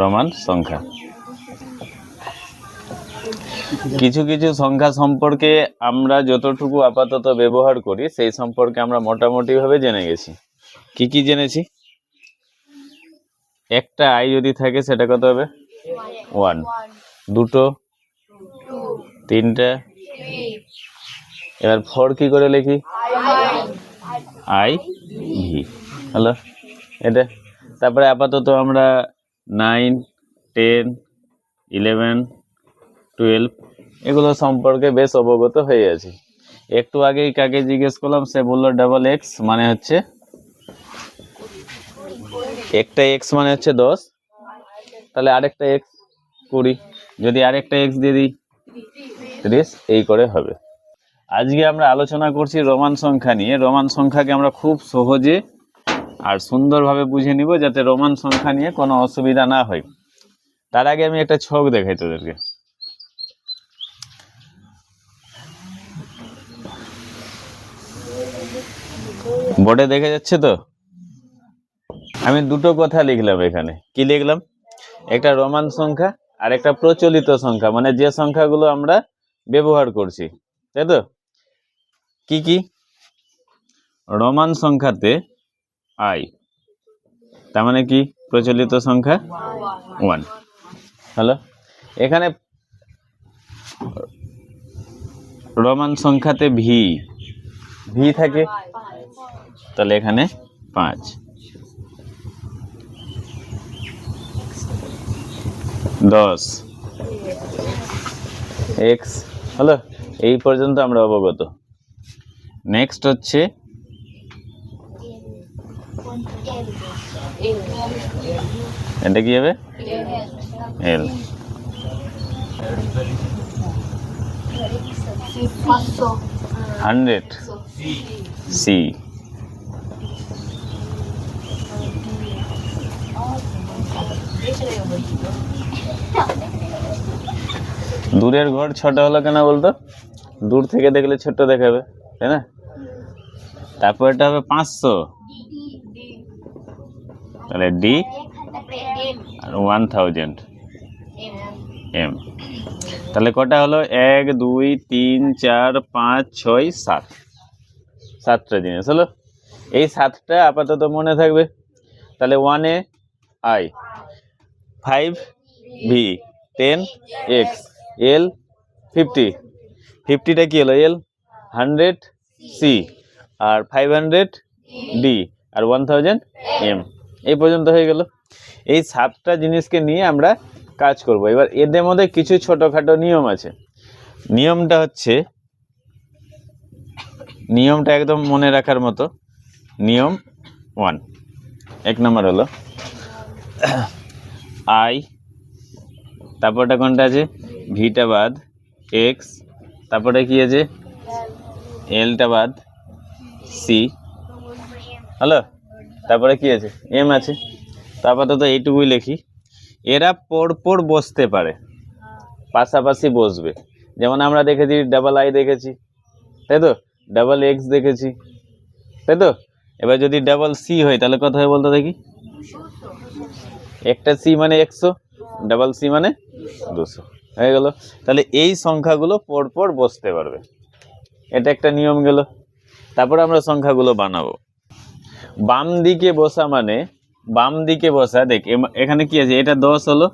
Roman সংখ্যা। কিছু কিছু সংখ্যা সম্পর্কে আমরা যতটুকু আপাতত ব্যবহার করি, সেই সম্পর্কে আমরা মোটামুটি ভাবে জেনে গেছি। কি কি জেনেছি? একটা আই যদি থাকে, সেটা কত হবে? ওয়ান। দুটো? তিনটা? এবার ফর কি করে লিখি? আই? ভি। হ্যালো? এটা? তারপরে আপাতত আমরা নাইন টেন ইলেভেন টুয়েলভ এগুলো সম্পর্কে বেশ অবগত হয়ে আছি। একটু আগেই কাকে জিজ্ঞেস করলাম, সে বলল ডাবল এক্স মানে হচ্ছে একটা এক্স মানে হচ্ছে দশ। তাহলে আরেকটা এক্স কুড়ি। যদি আরেকটা এক্স দিয়ে দিই, ত্রিশ, এই করে হবে। আজকে আমরা আলোচনা করছি রোমান সংখ্যা নিয়ে। রোমান সংখ্যাকে আমরা খুব সহজে আর সুন্দরভাবে বুঝে নিব যাতে রোমান সংখ্যা নিয়ে কোনো অসুবিধা না হয়। তার আগে আমি একটা ছক দেখাই তোদেরকে। বোর্ডে দেখে যাচ্ছে তো? আমি দুটো কথা লিখলাম এখানে। কি লিখলাম? একটা রোমান সংখ্যা আর একটা প্রচলিত সংখ্যা মানে যে সংখ্যাগুলো আমরা ব্যবহার করছি। তাই তো? কি কি? রোমান সংখ্যাতে আই। তার মানে কি? প্রচলিত সংখ্যা ওয়ান হ্যালো? এখানে রোমান সংখ্যাতে ভি। ভি থাকে? তাহলে এখানে পাঁচ। দশ। এক্স। হলো এই পর্যন্ত আমরা অবগত। নেক্সট হচ্ছে এটা কি হবে? এল হান্ড্রেড? সি দূরের ঘর ছোট হলো কেন বলতো? দূর থেকে দেখলে ছোট দেখাবে, তাই না? তারপর এটা হবে পাঁচশো। তাহলে ডি আর ওয়ান থাউজেন্ড এম তাহলে কটা হলো? এক, দুই, তিন, চার, পাঁচ, ছয়, সাত। সাতটা জিনিস হলো। এই সাতটা আপাতত মনে থাকবে। তাহলে ওয়ানে I five V ten X L fifty ফিফটিটা কী হলো? এল হান্ড্রেড সি আর ফাইভ হান্ড্রেড ডি আর ওয়ান থাউজেন্ড এম এই পর্যন্ত হয়ে গেল। এই সাতটা জিনিসকে নিয়ে আমরা কাজ করব। এবার এদের মধ্যে কিছু ছোটোখাটো নিয়ম আছে। নিয়মটা হচ্ছে, নিয়মটা একদম মনে রাখার মতো। নিয়ম ওয়ান। এক নম্বর হলো, আই, তারপরটা কোনটা আছে? ভিটা বাদ, এক্স, তারপরে কি আছে? এলটা বাদ, সি। হ্যালো? তারপরে কি আছে? এম আছে। তো আপাতত এইটুকুই লিখি। এরা পরপর বসতে পারে। পাশাপাশি বসবে। যেমন আমরা দেখেছি ডাবল আই দেখেছি। তাই তো? ডাবল এক্স দেখেছি। তাই তো? এবার যদি ডাবল সি হয়, তাহলে কত হয় বলতো দেখি? একটা সি মানে একশো ডাবল সি মানে দুশো। হয়ে গেল। তাহলে এই সংখ্যাগুলো পরপর বসতে পারবে। এটা একটা নিয়ম গেল। তারপর আমরা সংখ্যাগুলো বানাবো। বাম দিকে বসা মানে বাম দিকে বসা, দেখ এখানে কি আছে? এটা দশ হলো,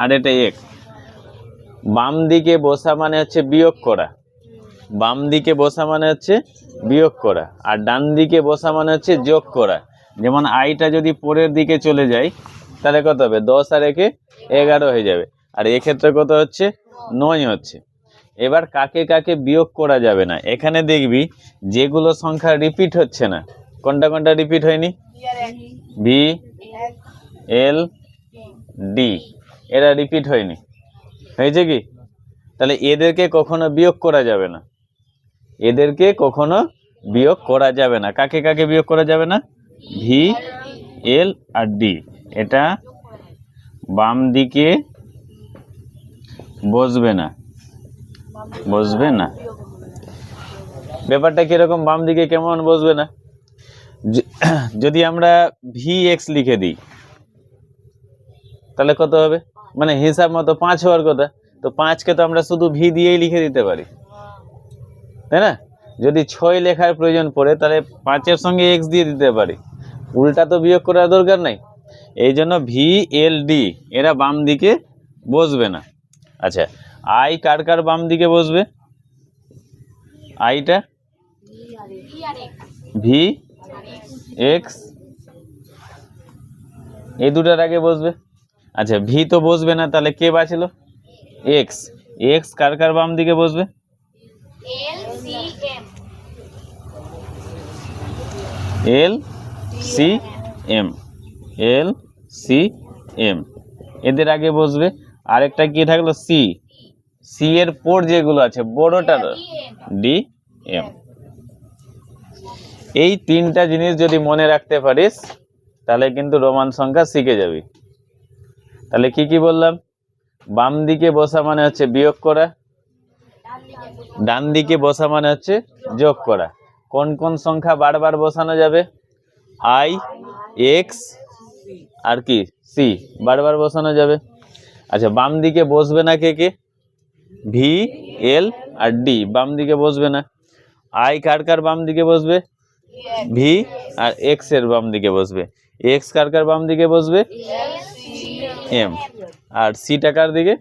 আর এটা এক। বাম দিকে বসা মানে হচ্ছে বিয়োগ করা। বাম দিকে বসা মানে হচ্ছে বিয়োগ করা, আর ডান দিকে বসা মানে হচ্ছে যোগ করা। যেমন আইটা যদি পরের দিকে চলে যায় তাহলে কত হবে? দশ আর একে এগারো হয়ে যাবে। আর এক্ষেত্রে কত হচ্ছে? নয় হচ্ছে। এবার কাকে কাকে বিয়োগ করা যাবে না? এখানে দেখবি, যেগুলো সংখ্যা রিপিট হচ্ছে না কোনটা কোনটা রিপিট হয়নি? ভি এল ডি এরা রিপিট হয়নি। হয়েছে কি? তাহলে এদেরকে কখনো বিয়োগ করা যাবে না। এদেরকে কখনো বিয়োগ করা যাবে না। কাকে কাকে বিয়োগ করা যাবে না? ভি এল আর ডি এটা বাম দিকে বসবে না। বসবে না। ব্যাপারটা কীরকম? বাম দিকে কেমন বসবে না? যদি আমরা ভি এক্স লিখে দিই তাহলে কত হবে? মানে হিসাব মতো পাঁচ হওয়ার কথা। তো পাঁচকে তো আমরা শুধু ভি দিয়েই লিখে দিতে পারি। তাই না? যদি ছয় লেখার প্রয়োজন পড়ে তাহলে পাঁচের সঙ্গে এক্স দিয়ে দিতে পারি। উল্টা তো বিয়োগ করার দরকার নাই। এই জন্য ভি এল ডি এরা বাম দিকে বসবে না। আচ্ছা আই কার কার বাম দিকে বসবে? আইটা ভি এক্স এই দুটার আগে বসবে? আচ্ছা ভি তো বসবে না তাহলে কে বাঁচলো? এক্স এক্স কার কার বাম দিকে বসবে? L C M L C M এদের আগে বসবে। আরেকটা কি থাকল? সি সি এর পর যেগুলো আছে বড়টার ডি এম এই তিনটা জিনিস যদি মনে রাখতে পারিস, তাহলে কিন্তু রোমান সংখ্যা শিখে যাবি। তাহলে কি কি বললাম? বাম দিকে বসা মানে হচ্ছে বিয়োগ করা, ডান দিকে বসা মানে হচ্ছে যোগ করা। কোন কোন সংখ্যা বারবার বসানো যাবে? আই, এক্স আর কি? সি। বারবার বসানো যাবে। আচ্ছা বাম দিকে বসবে না কে কে? ভি, এল আর ডি। বাম দিকে বসবে না। আই কার কার বাম দিকে বসবে? ভি আর এক্সের বাম দিকে বসবে। এক্স কার কার বাম দিকে বসবে? এম আর সি টাকার দিকে?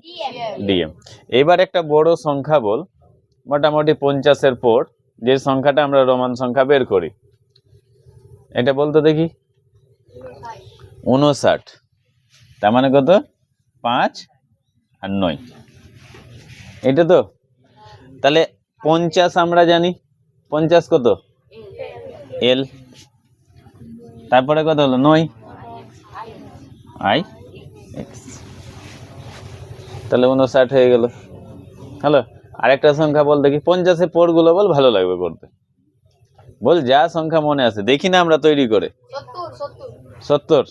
ডিএম এবার একটা বড় সংখ্যা বল। মোটামুটি পঞ্চাশের পর যে সংখ্যাটা আমরা রোমান সংখ্যা বের করি। এটা বলতো দেখি। উনষাট। তার মানে কত? পাঁচ আর নয়। এটা তো? তাহলে পঞ্চাশ আমরা জানি। পঞ্চাশ কত? এল। তারপরে কত হলো? নয়। আই। এক্স তাহলে উনষাট হয়ে গেল। হ্যালো আরেকটা সংখ্যা বল দেখি। পঞ্চাশে পরগুলো বল ভালো লাগবে করতে বল যা সংখ্যা মনে আছে দেখি না আমরা তৈরি করে। সত্তর?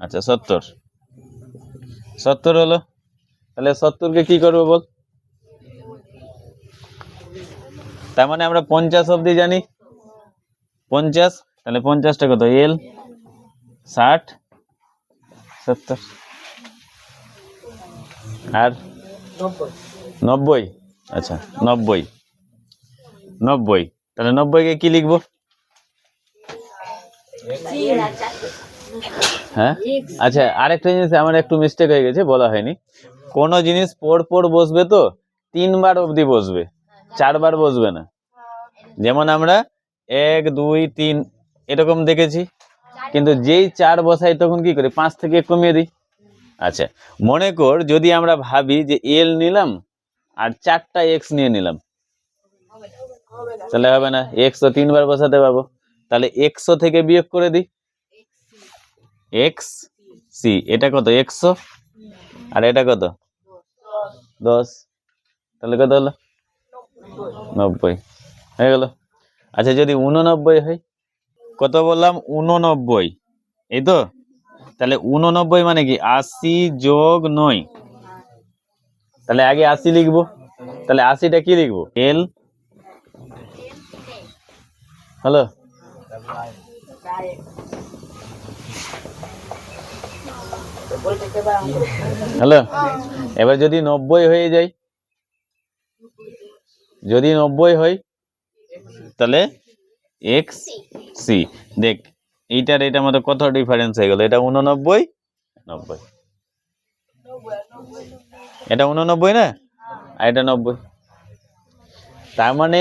আচ্ছা সত্তর। সত্তর হলো? তাহলে সত্তরকে কি করব বল? তার মানে আমরা পঞ্চাশ অবধি জানি। পঞ্চাশ, তাহলে পঞ্চাশটা কত? এল ষাট, সত্তর। আর? নব্বই। আচ্ছা নব্বই। নব্বই। তাহলে নব্বইকে কি লিখব? হ্যাঁ? আচ্ছা আরেকটা জিনিস আমার একটু মিস্টেক হয়ে গেছে, বলা হয়নি। কোনো জিনিস পর পর বসবে তো, তিনবার অবধি বসবে, চারবার বসবে না। যেমন আমরা এক, দুই, তিন, এরকম দেখেছি। কিন্তু যেই চার বসাই তখন কি করি? পাঁচ থেকে কমিয়ে দিই। আচ্ছা মনে কর যদি আমরা ভাবি যে এল নিলাম আর চারটা এক্স নিয়ে নিলাম, তাহলে হবে না? এক্স তো তিনবার বসাতে পারব। তাহলে একশো থেকে বিয়োগ করে দিই। এক্স সি এটা কত? একশো আর এটা কত? দশ। তাহলে কত হলো? নব্বই। হয়ে গেল। আচ্ছা যদি উননব্বই হয়, কত বললাম? উননব্বই এই তো? তাহলে উননব্বই মানে কি? আশি যোগ নয়। তাহলে আগে আশি লিখব। তাহলে আশিটা কি লিখব? L hello? হ্যালো? এবার যদি নব্বই হয়ে যায়, যদি নব্বই হয় তাহলে এক্স সি দেখ, এইটার এটার মধ্যে কত ডিফারেন্স হয়ে গেল? এটা উননব্বই নব্বই। এটা উননব্বই না? আর এটা নব্বই। তার মানে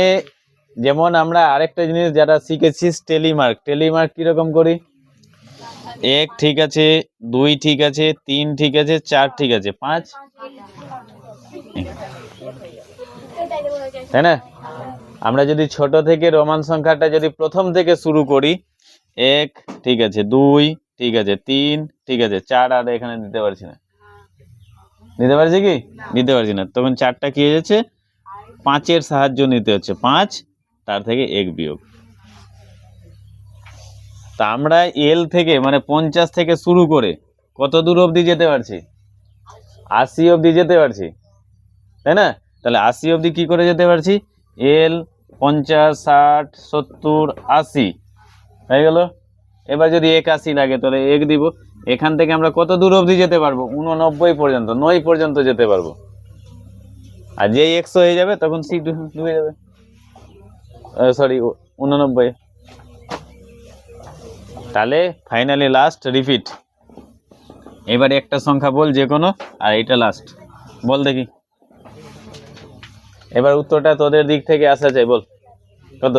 যেমন আমরা আরেকটা জিনিস যারা শিখেছি, টেলিমার্ক। টেলিমার্ক কীরকম করি? এক ঠিক আছে, দুই ঠিক আছে, তিন ঠিক আছে, চার ঠিক আছে, পাঁচ? তাই না? আমরা যদি ছোট থেকে রোমান সংখ্যাটা যদি প্রথম থেকে শুরু করি, এক, ঠিক আছে, দুই, ঠিক আছে, তিন, ঠিক আছে, চার আর এখানে দিতে পারছি না। দিতে পারছি কি? দিতে পারছি না। তখন চারটা কি হয়ে যাচ্ছে? পাঁচের সাহায্য নিতে হচ্ছে। পাঁচ, তার থেকে এক বিয়োগ। তা আমরা এল থেকে মানে পঞ্চাশ থেকে শুরু করে কত দূর অবধি যেতে পারছি? আশি অবধি যেতে পারছি। তাই না? তাহলে আশি অবধি কি করে যেতে পারছি? এল, পঞ্চাশ, ষাট, সত্তর, আশি। হয়ে গেল? এবার যদি এক আশি লাগে, তাহলে এক দিব। এখান থেকে আমরা কত দূর অবধি যেতে পারব? উননব্বই পর্যন্ত, নয় পর্যন্ত যেতে পারব। আর যেই একশো হয়ে যাবে, তখন সি ডুবে যাবে। সরি উননব্বই তাহলে ফাইনালি লাস্ট রিপিট এবারে একটা সংখ্যা বল যে কোনো আর এটা লাস্ট বল দেখি। এবার উত্তরটা তোদের দিক থেকে আসা চাই বল। কত?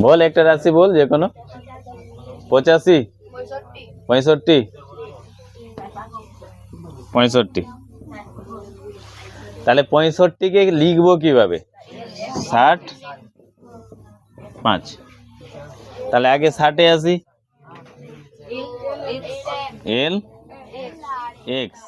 বল একটা রাশি বল, যে কোনো। পঁচাশি? পঁয়ষট্টি? পঁয়ষট্টি। তাহলে পঁয়ষট্টিকে লিখব কীভাবে? ষাট? পাঁচ। তাহলে আগে ষাটে আসি। এল? এক্স।